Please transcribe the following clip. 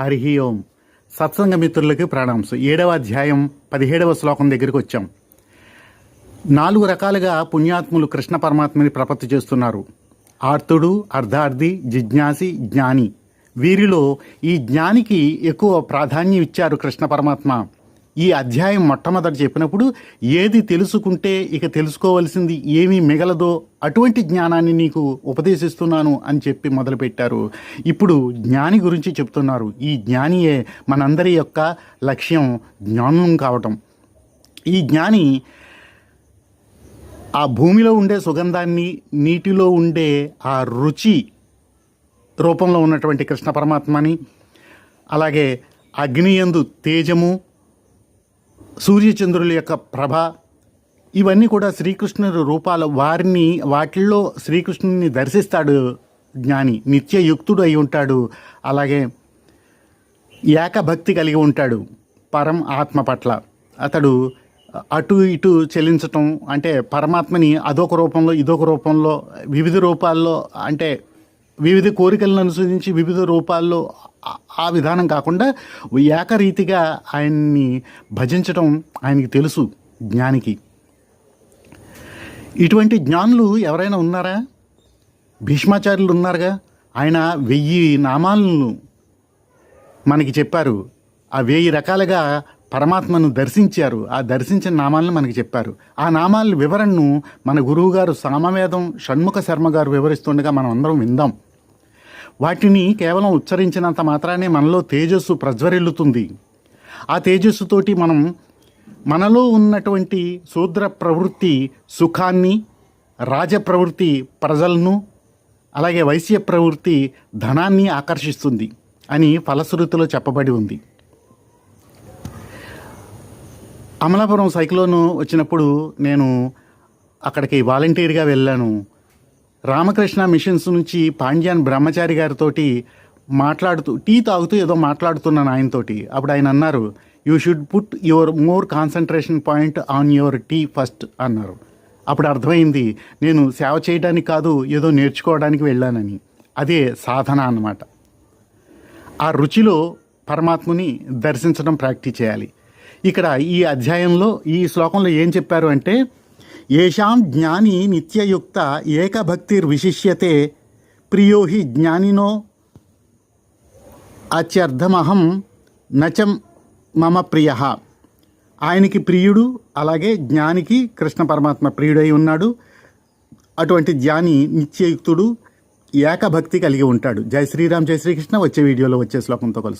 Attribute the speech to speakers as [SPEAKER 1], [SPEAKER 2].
[SPEAKER 1] హరి ఓం. సత్సంగ మిత్రులకు ప్రాణాంశం. ఏడవ అధ్యాయం పదిహేడవ శ్లోకం దగ్గరికి వచ్చాం. నాలుగు రకాలుగా పుణ్యాత్ములు కృష్ణ పరమాత్మని ప్రపత్తి చేస్తున్నారు. ఆర్తుడు అర్ధార్థి జిజ్ఞాసి జ్ఞాని. వీరిలో ఈ జ్ఞానికి ఎక్కువ ప్రాధాన్యం ఇచ్చారు కృష్ణ పరమాత్మ. ఈ అధ్యాయం మొట్టమొదటి చెప్పినప్పుడు ఏది తెలుసుకుంటే ఇక తెలుసుకోవలసింది ఏమీ మిగలదో అటువంటి జ్ఞానాన్ని నీకు ఉపదేశిస్తున్నాను అని చెప్పి మొదలుపెట్టారు. ఇప్పుడు జ్ఞాని గురించి చెప్తున్నారు. ఈ జ్ఞానియే మనందరి యొక్క లక్ష్యం జ్ఞానం కావటం. ఈ జ్ఞాని ఆ భూమిలో ఉండే సుగంధాన్ని నీటిలో ఉండే ఆ రుచి రూపంలో ఉన్నటువంటి కృష్ణ పరమాత్మని అలాగే అగ్నియందు తేజము సూర్యచంద్రుల యొక్క ప్రభ. ఇవన్నీ కూడా శ్రీకృష్ణుడు రూపాలు వారిని వాటిల్లో శ్రీకృష్ణుని దర్శిస్తాడు జ్ఞాని నిత్యయుక్తుడు అయి ఉంటాడు. అలాగే ఏకభక్తి కలిగి ఉంటాడు పరం ఆత్మ పట్ల. అతడు అటు ఇటు చెల్లించటం అంటే పరమాత్మని అదొక రూపంలో ఇదొక రూపంలో వివిధ రూపాల్లో అంటే వివిధ కోరికలను అనుసరించి వివిధ రూపాల్లో ఆ- విధానం కాకుండా ఏకరీతిగా ఆయన్ని భజించటం ఆయనకి తెలుసు జ్ఞానికి. ఇటువంటి జ్ఞానులు ఎవరైనా ఉన్నారా? భీష్మాచార్యులు ఉన్నారుగా? ఆయన వెయ్యి నామాలను మనకి చెప్పారు. ఆ వెయ్యి రకాలుగా పరమాత్మను దర్శించారు. ఆ దర్శించిన నామాలను మనకి చెప్పారు. ఆ నామాల వివరణను మన గురువుగారు సామవేదం షణ్ముఖ శర్మ గారు వివరిస్తుండగా మనం అందరం విందాం. వాటిని కేవలం ఉచ్చరించినంత మాత్రానే మనలో తేజస్సు ప్రజ్వరిల్లుతుంది. ఆ తేజస్సుతోటి మనం మనలో ఉన్నటువంటి శూద్ర ప్రవృత్తి సుఖాన్ని రాజ ప్రవృత్తి ప్రజలను అలాగే వైశ్య ప్రవృత్తి ధనాన్ని ఆకర్షిస్తుంది అని ఫలశ్రుతిలో చెప్పబడి ఉంది. అమలాపురం సైక్లోను వచ్చినప్పుడు నేను అక్కడికి వాలంటీర్గా వెళ్ళాను. రామకృష్ణ మిషన్స్ నుంచి పాండ్యాన్ బ్రహ్మచారి గారితోటి మాట్లాడుతూ టీ తాగుతూ ఏదో మాట్లాడుతున్నాను ఆయనతోటి అప్పుడు ఆయన అన్నారు you should put your more concentration point on your tea first అన్నారు. అప్పుడు అర్థమైంది నేను సేవ చేయడానికి కాదు ఏదో నేర్చుకోవడానికి వెళ్ళానని. అదే సాధన అన్నమాట. ఆ రుచిలో పరమాత్ముని దర్శించడం ప్రాక్టీస్ చేయాలి. ఇక్కడ ఈ అధ్యాయంలో ఈ శ్లోకంలో ఏం చెప్పారు అంటే ఏషాం జ్ఞాని నిత్యయుక్త ఏకభక్తిర్ విశిష్యతే ప్రియో హి జ్ఞానినో అత్యర్థమహం నచం మమ ప్రియ ఆయనకి ప్రియుడు అలాగే జ్ఞానికి కృష్ణ పరమాత్మ ప్రియుడై ఉన్నాడు. అటువంటి జ్ఞాని నిత్యయుక్తుడు ఏకభక్తి కలిగి ఉంటాడు. జై శ్రీరామ్ జై శ్రీకృష్ణ. వచ్చే వీడియోలో వచ్చే శ్లోకంతో కలుసు